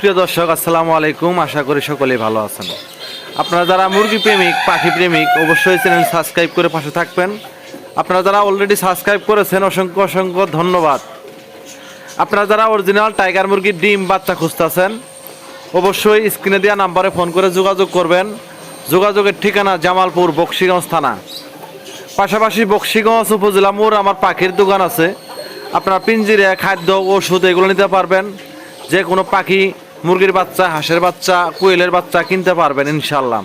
সুপ্রিয় দর্শক, আসসালামু আলাইকুম। আশা করি সকলেই ভালো আছেন। আপনারা যারা মুরগি প্রেমিক, পাখি প্রেমিক, অবশ্যই চ্যানেল সাবস্ক্রাইব করে পাশে থাকবেন। আপনারা যারা অলরেডি সাবস্ক্রাইব করেছেন, অসংখ্য অসংখ্য ধন্যবাদ। আপনারা যারা অরিজিনাল টাইগার মুরগির ডিম, বাচ্চা খুঁজতেছেন, অবশ্যই স্ক্রিনে দেওয়া নাম্বারে ফোন করে যোগাযোগ করবেন। যোগাযোগের ঠিকানা জামালপুর, বক্সিগঞ্জ থানা। পাশাপাশি বক্সিগঞ্জ উপজেলা মোড় আমার পাখির দোকান আছে। আপনারা পিঞ্জিরে, খাদ্য, ওষুধ এগুলো নিতে পারবেন। যে কোনো পাখি মুরগির বাচ্চা, হাঁসের বাচ্চা, কোয়েলের বাচ্চা কিনতে পারবেন ইনশাল্লাহ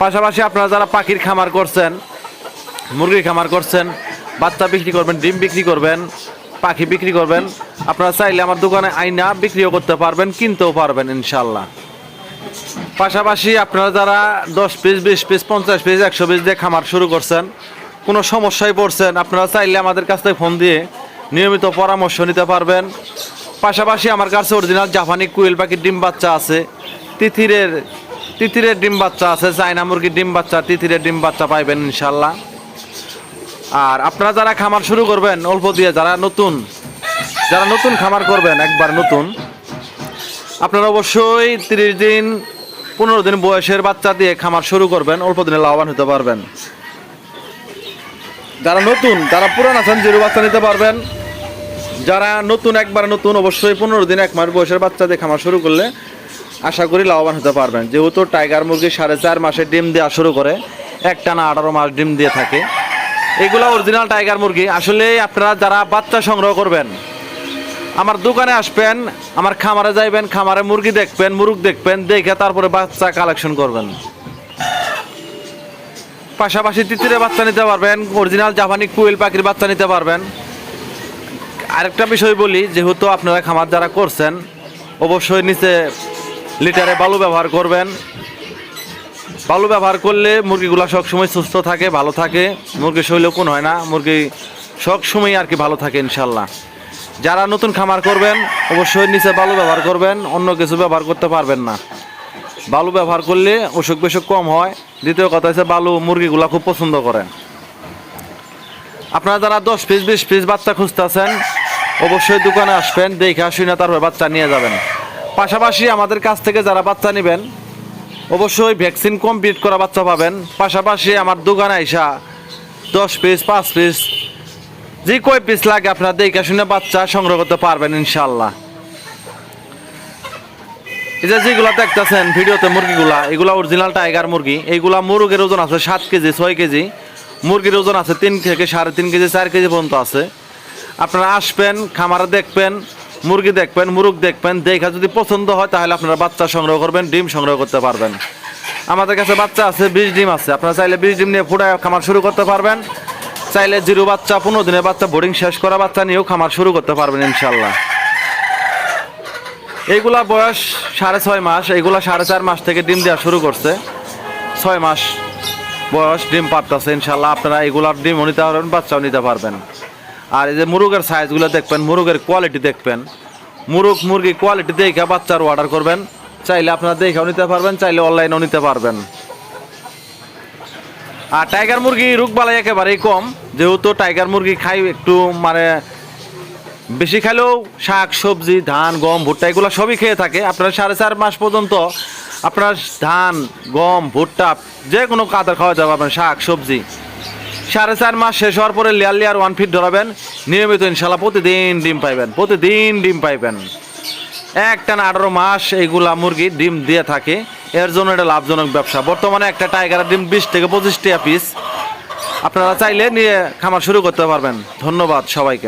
পাশাপাশি আপনারা যারা পাখির খামার করছেন, মুরগির খামার করছেন, বাচ্চা বিক্রি করবেন, ডিম বিক্রি করবেন, পাখি বিক্রি করবেন, আপনারা চাইলে আমার দোকানে আইনা বিক্রিও করতে পারবেন, কিনতেও পারবেন ইনশাল্লাহ পাশাপাশি আপনারা যারা দশ পিস, বিশ পিস, পঞ্চাশ পিস, একশো পিস দিয়ে খামার শুরু করছেন, কোনো সমস্যায় পড়ছেন, আপনারা চাইলে আমাদের কাছ থেকে ফোন দিয়ে নিয়মিত পরামর্শ নিতে পারবেন। পাশাপাশি আমার কাছে অরিজিনাল জাপানি কুইল পাখির ডিম বাচ্চা আছে, তিথিরের তিথিরের ডিম বাচ্চা আছে, চায়না মুরগির ডিম বাচ্চা, তিথিরের ডিম বাচ্চা পাইবেন ইনশাল্লাহ আর আপনারা যারা খামার শুরু করবেন, অল্প দিয়ে যারা নতুন যারা নতুন খামার করবেন, একবার নতুন, আপনারা অবশ্যই তিরিশ দিন, পনেরো দিন বয়সের বাচ্চা দিয়ে খামার শুরু করবেন, অল্প দিনে লাভবান হতে পারবেন। যারা নতুন, যারা পুরান আছেন, জিরো বাচ্চা নিতে পারবেন। যারা নতুন একবার নতুন, অবশ্যই পনেরো দিন, এক মাস বয়সের বাচ্চা দিয়ে খামার শুরু করলে আশা করি লাভবান হতে পারবেন। যেহেতু টাইগার মুরগি সাড়ে চার মাসে ডিম দেওয়া শুরু করে, একটানা আঠারো মাস ডিম দিয়ে থাকে। এগুলো অরিজিনাল টাইগার মুরগি। আসলে আপনারা যারা বাচ্চা সংগ্রহ করবেন, আমার দোকানে আসবেন, আমার খামারে যাইবেন, খামারে মুরগি দেখবেন, মুরগ দেখবেন, দেখে তারপরে বাচ্চা কালেকশন করবেন। পাশাপাশি তিতিরে বাচ্চা নিতে পারবেন অরিজিনাল জাপানি কুয়েল পাখির বাচ্চা নিতে পারবেন। আরেকটা বিষয় বলি, যেহেতু আপনারা খামার যারা করছেন, অবশ্যই নিচে লিটারে বালু ব্যবহার করবেন। বালু ব্যবহার করলে মুরগিগুলো সবসময় সুস্থ থাকে, ভালো থাকে। মুরগি শৈল কোন হয় না, মুরগি সবসময় আর কি ভালো থাকে ইনশাল্লাহ। যারা নতুন খামার করবেন, অবশ্যই নিচে বালু ব্যবহার করবেন, অন্য কিছু ব্যবহার করতে পারবেন না। বালু ব্যবহার করলে অসুখ বিসুখ কম হয়। দ্বিতীয় কথা হচ্ছে বালু মুরগিগুলা খুব পছন্দ করে আপনারা যারা দশ পিস, বিশ পিস বাচ্চা খুঁজতেছেন অবশ্যই দোকানে আসবেন, দেখে শুনে তারপর বাচ্চা নিয়ে যাবেন। পাশাপাশি আমাদের কাছ থেকে যারা বাচ্চা নেবেন, অবশ্যই ভ্যাকসিন কমপ্লিট করা বাচ্চা পাবেন। পাশাপাশি আমার দোকানে আইসা দশ পিস, পাঁচ পিস, যে কয় পিস লাগে আপনারা দেখে শুনে বাচ্চা সংগ্রহ করতে পারবেন ইনশাল্লাহ এই যে যেগুলা দেখতেছেন ভিডিওতে মুরগিগুলা, এগুলা অরিজিনাল টাইগার মুরগি এইগুলা মুরগের ওজন আছে সাত কেজি, ছয় কেজি। মুরগির ওজন আছে তিন থেকে সাড়ে তিন কেজি, চার কেজি পর্যন্ত আছে। আপনারা আসবেন, খামারে দেখবেন, মুরগি দেখবেন, মুরগ দেখবেন, দেখা যদি পছন্দ হয় তাহলে আপনারা বাচ্চা সংগ্রহ করবেন, ডিম সংগ্রহ করতে পারবেন। আমাদের কাছে বাচ্চা আছে, বিশ ডিম আছে। আপনারা চাইলে বিশ ডিম নিয়ে ফুটায় খামার শুরু করতে পারবেন। চাইলে জিরো বাচ্চা, পনেরো দিনের বাচ্চা বোর্ডিং শেষ করা বাচ্চা নিয়েও খামার শুরু করতে পারবেন ইনশাল্লাহ এইগুলা বয়স সাড়ে ছয় মাস, এইগুলা সাড়ে চার মাস থেকে ডিম দেওয়া শুরু করছে। ছয় মাস বয়স ডিম পারতেছে ইনশাল্লাহ আপনারা এগুলার ডিমও নিতে পারবেন, বাচ্চাও নিতে পারবেন। আর এই যে মুরগের সাইজগুলো দেখবেন, মুরগের কোয়ালিটি দেখবেন। মুরগ মুরগি কোয়ালিটি দেখে বাচ্চার অর্ডার করবেন। চাইলে আপনারা দেখেও নিতে পারবেন, চাইলে অনলাইনেও নিতে পারবেন। আর টাইগার মুরগি রোগবালাই একেবারেই কম। যেহেতু টাইগার মুরগি খাই একটু মানে বেশি খেলেও শাক, সবজি, ধান, গম, ভুট্টা এগুলো সবই খেয়ে থাকে। আপনারা সাড়ে চার মাস পর্যন্ত আপনার ধান, গম, ভুট্টা, যে কোনো কাদার খাওয়া যাবে আপনার শাক, সবজি। সাড়ে চার মাস শেষ হওয়ার পরে লেয়ার লেয়ার ওয়ান ফিট ধরাবেন। নিয়মিত ইনশাল্লাহ প্রতিদিন ডিম পাইবেন, প্রতিদিন ডিম পাইবেন। একটা না আঠারো মাস এইগুলা মুরগি ডিম দিয়ে থাকে, এর জন্য এটা লাভজনক ব্যবসা। বর্তমানে একটা টাইগারের ডিম বিশ থেকে পঁচিশটি পিস আপনারা চাইলে নিয়ে খামার শুরু করতে পারবেন। ধন্যবাদ সবাইকে।